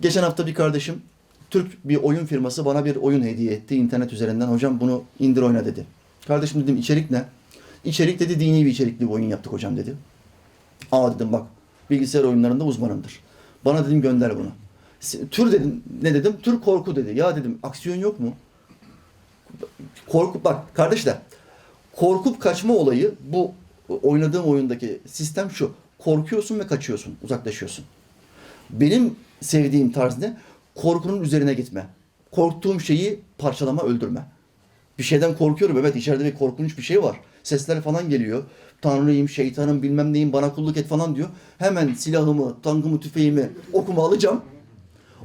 Geçen hafta bir kardeşim Türk bir oyun firması bana bir oyun hediye etti internet üzerinden. Hocam bunu indir oyna dedi. Kardeşim dedim içerik ne? İçerik dedi dini bir içerikli bir oyun yaptık hocam dedi. Aa dedim bak bilgisayar oyunlarında uzmanımdır. Bana dedim gönder bunu. Tür dedim ne dedim? Tür korku dedi. Ya dedim aksiyon yok mu? Korku bak kardeşler korkup kaçma olayı bu oynadığım oyundaki sistem şu. Korkuyorsun ve kaçıyorsun, uzaklaşıyorsun. Benim sevdiğim tarz ne? Korkunun üzerine gitme. Korktuğum şeyi parçalama, öldürme. Bir şeyden korkuyorum. Evet içeride bir korkunç bir şey var. Sesler falan geliyor. Tanrıyım, şeytanım, bilmem neyim bana kulluk et falan diyor. Hemen silahımı, tankımı, tüfeğimi, okumu alacağım.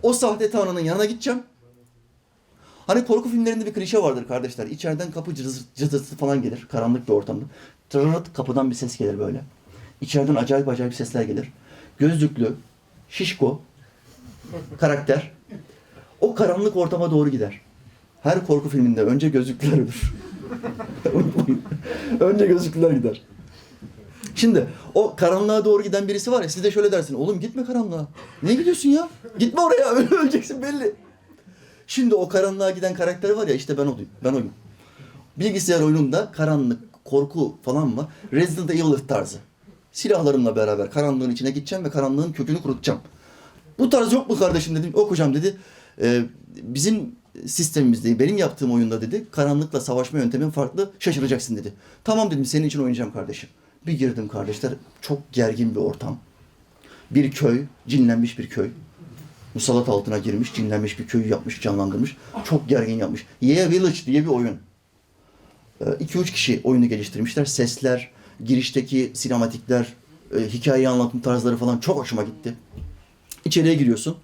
O sahte tanrının yanına gideceğim. Hani korku filmlerinde bir klişe vardır kardeşler. İçeriden kapı cızır, cızırtısı falan gelir. Karanlık bir ortamda. Tırırt kapıdan bir ses gelir böyle. İçeriden acayip acayip sesler gelir. Gözlüklü, şişko, karakter. O karanlık ortama doğru gider. Her korku filminde önce gözlüklüler ölür. Önce gözlüklüler gider. Şimdi o karanlığa doğru giden birisi var ya siz de şöyle dersin. Oğlum gitme karanlığa. Niye gidiyorsun ya? Gitme oraya. Öleceksin belli. Şimdi o karanlığa giden karakter var ya işte ben oyum. Ben oyum. Bilgisayar oyununda karanlık, korku falan var. Resident Evil tarzı. Silahlarımla beraber karanlığın içine gideceğim ve karanlığın kökünü kurutacağım. Bu tarz yok mu kardeşim dedim. Yok hocam dedi. "Ee, bizim sistemimizde, benim yaptığım oyunda dedi. Karanlıkla savaşma yöntemin farklı. Şaşıracaksın dedi. Tamam dedim senin için oynayacağım kardeşim. Bir girdim kardeşler. Çok gergin bir ortam. Bir köy, cinlenmiş bir köy. Musallat altına girmiş, cinlenmiş bir köyü yapmış, canlandırmış. Çok gergin yapmış. Yeah Village diye bir oyun. 2-3 kişi oyunu geliştirmişler. Sesler, girişteki sinematikler, e, hikayeyi anlatım tarzları falan çok hoşuma gitti. İçeriye giriyorsun.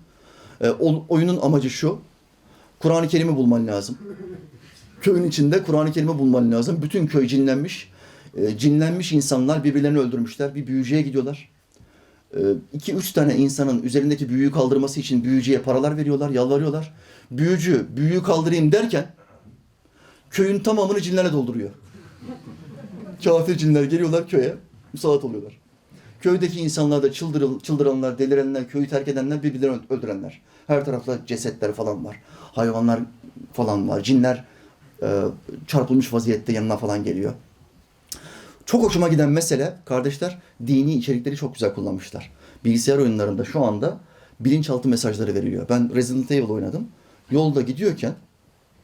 E, o- oyunun amacı şu. Kur'an-ı Kerim'i bulman lazım. Köyün içinde Kur'an-ı Kerim'i bulman lazım. Bütün köy cinlenmiş. E, cinlenmiş insanlar birbirlerini öldürmüşler. Bir büyücüye gidiyorlar. E, iki üç tane insanın üzerindeki büyüyü kaldırması için büyücüye paralar veriyorlar, yalvarıyorlar. Büyücü büyüyü kaldırayım derken köyün tamamını cinlerle dolduruyor. Kafir cinler geliyorlar köye, musallat oluyorlar. Köydeki insanlar da çıldırıl, çıldıranlar, delirenler, köyü terk edenler, birbirlerini öld- öldürenler. Her tarafta cesetler falan var. Hayvanlar falan var. Cinler e, çarpılmış vaziyette yanına falan geliyor. Çok hoşuma giden mesele kardeşler dini içerikleri çok güzel kullanmışlar. Bilgisayar oyunlarında şu anda bilinçaltı mesajları veriliyor. Ben Resident Evil oynadım. Yolda gidiyorken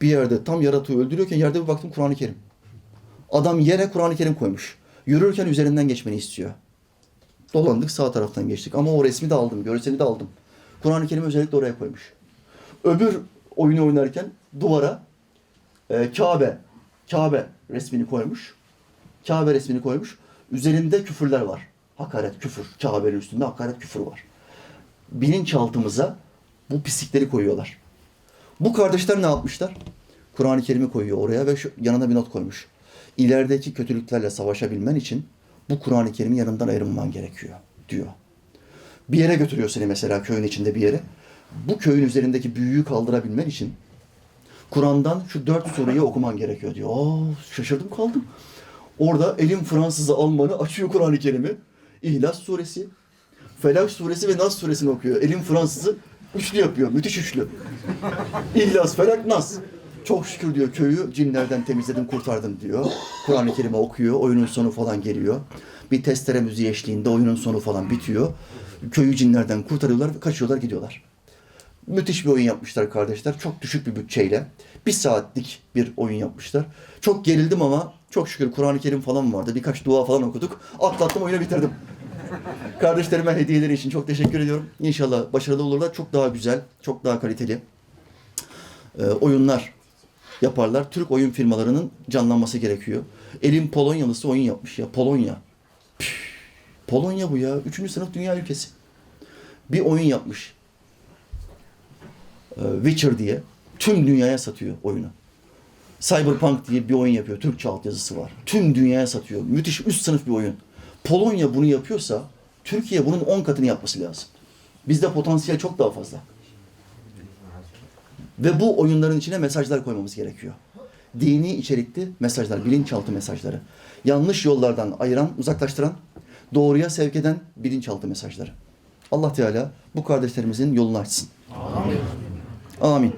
bir yerde tam yaratığı öldürüyorken yerde bir baktım Kur'an-ı Kerim. Adam yere Kur'an-ı Kerim koymuş. Yürürken üzerinden geçmeni istiyor. Dolandık sağ taraftan geçtik ama o resmi de aldım, görseli de aldım. Kur'an-ı Kerim'i özellikle oraya koymuş. Öbür oyunu oynarken duvara e, Kabe, Kabe resmini koymuş. Kabe resmini koymuş. Üzerinde küfürler var. Hakaret, küfür. Kabe'nin üstünde hakaret, küfür var. Bilinçaltımıza bu pislikleri koyuyorlar. Bu kardeşler ne yapmışlar? Kur'an-ı Kerim'i koyuyor oraya ve şu, yanına bir not koymuş. İlerideki kötülüklerle savaşabilmen için bu Kur'an-ı Kerim'i yanından ayrılman gerekiyor diyor. Bir yere götürüyor seni mesela köyün içinde bir yere. Bu köyün üzerindeki büyüyü kaldırabilmen için Kur'an'dan şu dört sureyi okuman gerekiyor diyor. Aa, şaşırdım kaldım. Orada elim Fransız'ı Almanı açıyor Kur'an-ı Kerim'i. İhlas suresi, Felak suresi ve Nas suresini okuyor. Elim Fransız'ı üçlü yapıyor. Müthiş üçlü. İhlas, Felak, Nas. Çok şükür diyor köyü cinlerden temizledim, kurtardım diyor. Kur'an-ı Kerim'i okuyor. Oyunun sonu falan geliyor. Bir testere müziği eşliğinde oyunun sonu falan bitiyor. Köyü cinlerden kurtarıyorlar kaçıyorlar gidiyorlar. Müthiş bir oyun yapmışlar kardeşler. Çok düşük bir bütçeyle. Bir saatlik bir oyun yapmışlar. Çok gerildim ama çok şükür Kur'an-ı Kerim falan vardı. Birkaç dua falan okuduk. Atlattım oyunu bitirdim. Kardeşlerime hediyeleri için çok teşekkür ediyorum. İnşallah başarılı olurlar. Çok daha güzel, çok daha kaliteli e, oyunlar yaparlar. Türk oyun firmalarının canlanması gerekiyor. Elin Polonyalısı oyun yapmış ya. Polonya. Püh, Polonya bu ya. Üçüncü sınıf dünya ülkesi. Bir oyun yapmış. Ee, Witcher diye. Tüm dünyaya satıyor oyunu. Cyberpunk diye bir oyun yapıyor. Türkçe altyazısı var. Tüm dünyaya satıyor. Müthiş üst sınıf bir oyun. Polonya bunu yapıyorsa Türkiye bunun 10 katını yapması lazım. Bizde potansiyel çok daha fazla. Ve bu oyunların içine mesajlar koymamız gerekiyor. Dini içerikli mesajlar, bilinçaltı mesajları. Yanlış yollardan ayıran, uzaklaştıran, doğruya sevk eden bilinçaltı mesajları. Allah Teala bu kardeşlerimizin yolunu açsın. Amin.